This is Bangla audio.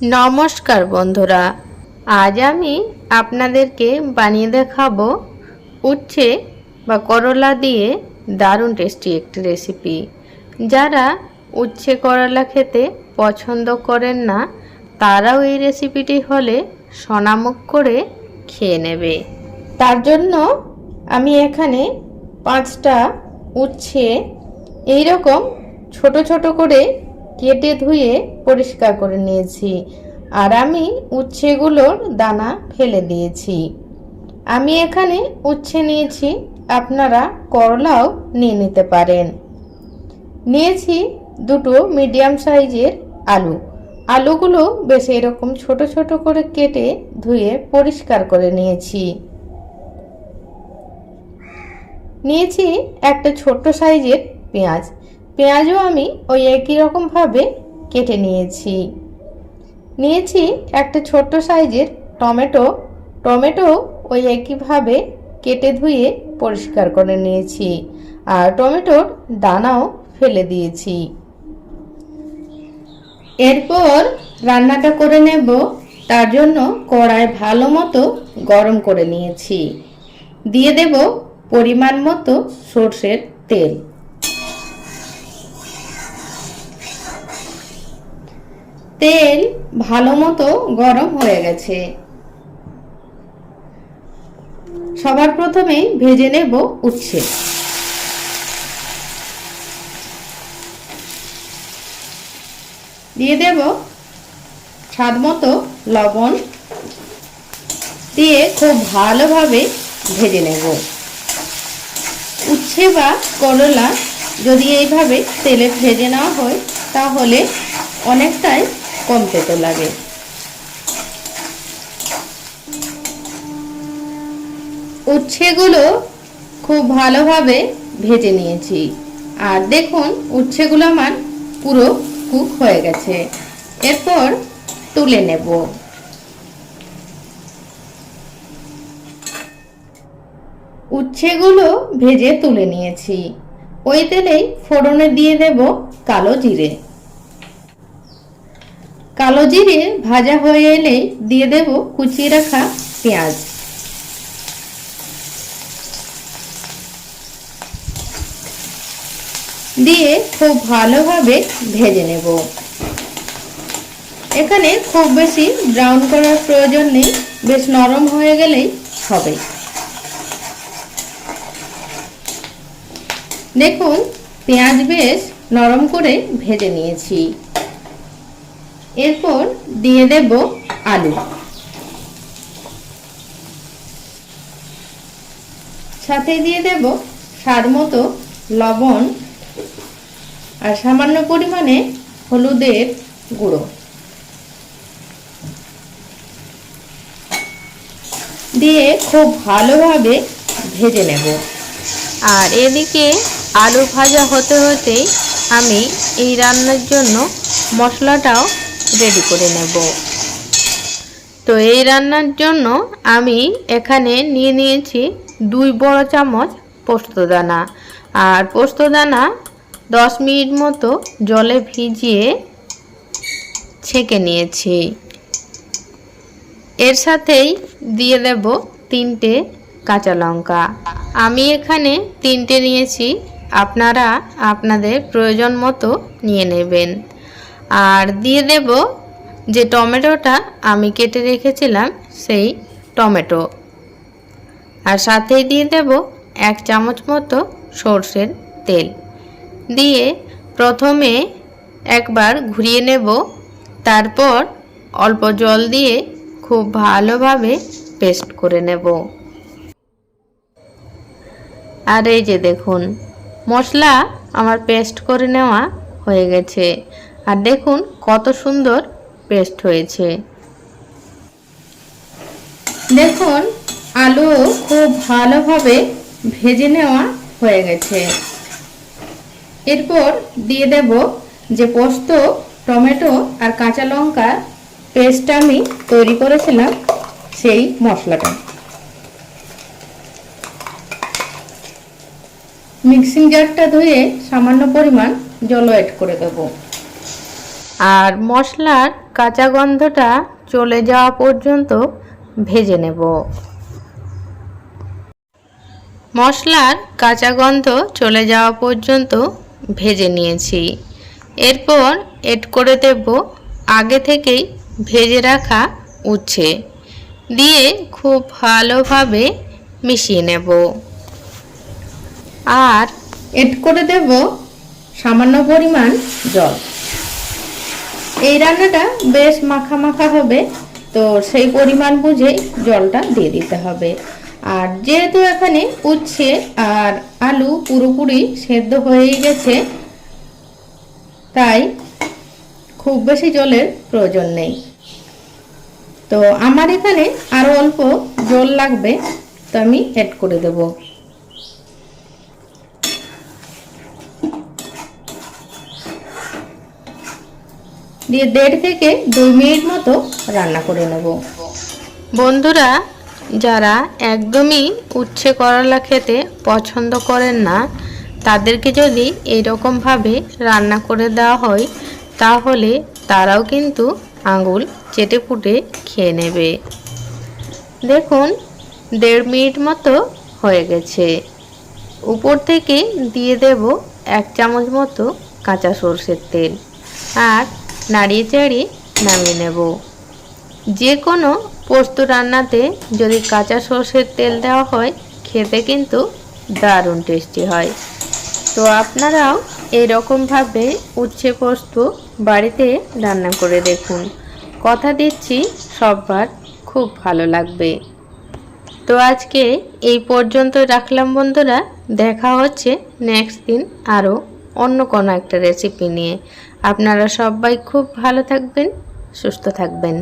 নমস্কার বন্ধুরা, আজ আমি আপনাদেরকে বানিয়ে দেখাবো উচ্ছে বা করলা দিয়ে দারুণ টেস্টি একটি রেসিপি যারা উচ্ছে করলা খেতে পছন্দ করেন না, তারাও এই রেসিপিটি হলে সোনামুখ করে খেয়ে নেবে। তার জন্য আমি এখানে পাঁচটা উচ্ছে এইরকম ছোট ছোট করে কেটে ধুয়ে পরিষ্কার করে নিয়েছি। আর আমি উচ্ছেগুলোর দানা ফেলে দিয়েছি। আমি এখানে উচ্ছে নিয়েছি, আপনারা করলাও নিয়ে নিতে পারেন। নিয়েছি দুটো মিডিয়াম সাইজের আলু। আলুগুলো বেশ এরকম ছোট ছোট করে কেটে ধুয়ে পরিষ্কার করে নিয়েছি। নিয়েছি একটা ছোট্ট সাইজের পেঁয়াজ। পেঁয়াজও আমি ওই একই রকমভাবে কেটে নিয়েছি। নিয়েছি একটা ছোট্ট সাইজের টমেটো। টমেটো ওই একইভাবে কেটে ধুয়ে পরিষ্কার করে নিয়েছি আর টমেটোর দানাও ফেলে দিয়েছি। এরপর রান্নাটা করে নেব। তার জন্য কড়াই ভালো মতো গরম করে নিয়েছি। দিয়ে দেব পরিমাণ মতো সর্ষের তেল। তেল ভালো মতো গরম হয়ে গেছে। সবার প্রথমে ভেজে নেব উচ্ছে। দিয়ে দেব স্বাদ মতো লবণ। দিয়ে খুব ভালোভাবে ভেজে নেব। উচ্ছে বা করলা যদি এইভাবে তেলে ভেজে নেওয়া হয়, তাহলে অনেকটাই কম তেতো লাগে। উচ্ছেগুলো খুব ভালোভাবে ভেজে নিয়েছি। আর দেখুন, উচ্ছেগুলো আমার পুরো কুক হয়ে গেছে। এরপর তুলে নেব। উচ্ছেগুলো ভেজে তুলে নিয়েছি। ওই তেলেই ফোড়নে দিয়ে দেব কালো জিরে। কালো জিরে ভাজা হয়ে এলে দিয়ে দেব কুচিয়ে রাখা পেঁয়াজ। দিয়ে খুব ভালোভাবে ভেজে নেব। এখানে খুব বেশি ব্রাউন করার প্রয়োজন নেই, বেশ নরম হয়ে গেলেই হবে। দেখুন, পেঁয়াজ বেশ নরম করে ভেজে নিয়েছি। এরপর দিয়ে দেব আলু। সাথে দিয়ে দেব স্বাদ মতো লবণ আর সামান্য পরিমাণে হলুদের গুঁড়ো। দিয়ে খুব ভালোভাবে ভেজে নেব। আর এদিকে আলু ভাজা হতে হতেই আমি এই রান্নার জন্য মশলাটাও রেডি করে নেব। তো এই রান্নার জন্য আমি এখানে নিয়ে নিয়েছি দুই বড় চামচ পোস্তদানা আর পোস্তদানা দশ মিনিট মতো জলে ভিজিয়ে ছেঁকে নিয়েছি। এর সাথেই দিয়ে দেব তিনটে কাঁচা লঙ্কা। আমি এখানে তিনটে নিয়েছি, আপনারা আপনাদের প্রয়োজন মতো নিয়ে নেবেন। আর দিয়ে দেব যে টমেটোটা আমি কেটে রেখেছিলাম সেই টমেটো। আর সাথেই দিয়ে দেব এক চামচ মতো সর্ষের তেল। দিয়ে প্রথমে একবার ঘুরিয়ে নেব। তারপর অল্প জল দিয়ে খুব ভালোভাবে পেস্ট করে নেব। আর এই যে দেখুন, মশলা আমার পেস্ট করে নেওয়া হয়ে গেছে। আর দেখুন কত সুন্দর পেস্ট হয়েছে। দেখুন, আলু খুব ভালোভাবে ভেজে নেওয়া হয়ে গেছে। এরপর দিয়ে দেব যে পোস্ত, টমেটো আর কাঁচা লঙ্কা পেস্ট আমি তৈরি করেছিলাম সেই মশলাটা। মিক্সিং জারটা ধুয়ে সামান্য পরিমাণ জল অ্যাড করে দেব। আর মশলার কাঁচা গন্ধটা চলে যাওয়া পর্যন্ত ভেজে নেব। মশলার কাঁচা গন্ধ চলে যাওয়া পর্যন্ত ভেজে নিয়েছি। এরপর এড করে দেব আগে থেকেই ভেজে রাখা উচ্ছে দিয়ে খুব ভালোভাবে মিশিয়ে নেব। আর এড করে দেব সামান্য পরিমাণ জল। এই রান্নাটা বেশ মাখা মাখা হবে, তো সেই পরিমাণ বুঝেই জলটা দিয়ে দিতে হবে। আর যেহেতু এখানে উচ্ছে আর আলু পুরোপুরি সেদ্ধ হয়েই গেছে, তাই খুব বেশি জলের প্রয়োজন নেই। তো আমার এখানে আরও অল্প জল লাগবে, তো আমি অ্যাড করে দেবো। দিয়ে দেড় থেকে দুই মিনিট মতো রান্না করে নেব। বন্ধুরা, যারা একদমই উচ্ছে করলা খেতে পছন্দ করেন না, তাদেরকে যদি এইরকমভাবে রান্না করে দেওয়া হয়, তাহলে তারাও কিন্তু আঙুল চেটে ফুটে খেয়ে নেবে। দেখুন, দেড় মিনিট মতো হয়ে গেছে। উপর থেকে দিয়ে দেব এক চামচ মতো কাঁচা সর্ষের তেল। আর নাড়িয়ে চাড়িয়ে নামিয়ে নেব। যে কোনো পোস্ত রান্নাতে যদি কাঁচা সর্ষের তেল দেওয়া হয়, খেতে কিন্তু দারুণ টেস্টি হয়। তো আপনারাও এরকমভাবে উচ্ছে পোস্ত বাড়িতে রান্না করে দেখুন। কথা দিচ্ছি, সববার খুব ভালো লাগবে। তো আজকে এই পর্যন্ত রাখলাম বন্ধুরা। দেখা হচ্ছে নেক্সট দিন আরও অন্য কোনো একটা রেসিপি নিয়ে। আপনারা সবাই খুব ভালো থাকবেন সুস্থ থাকবেন।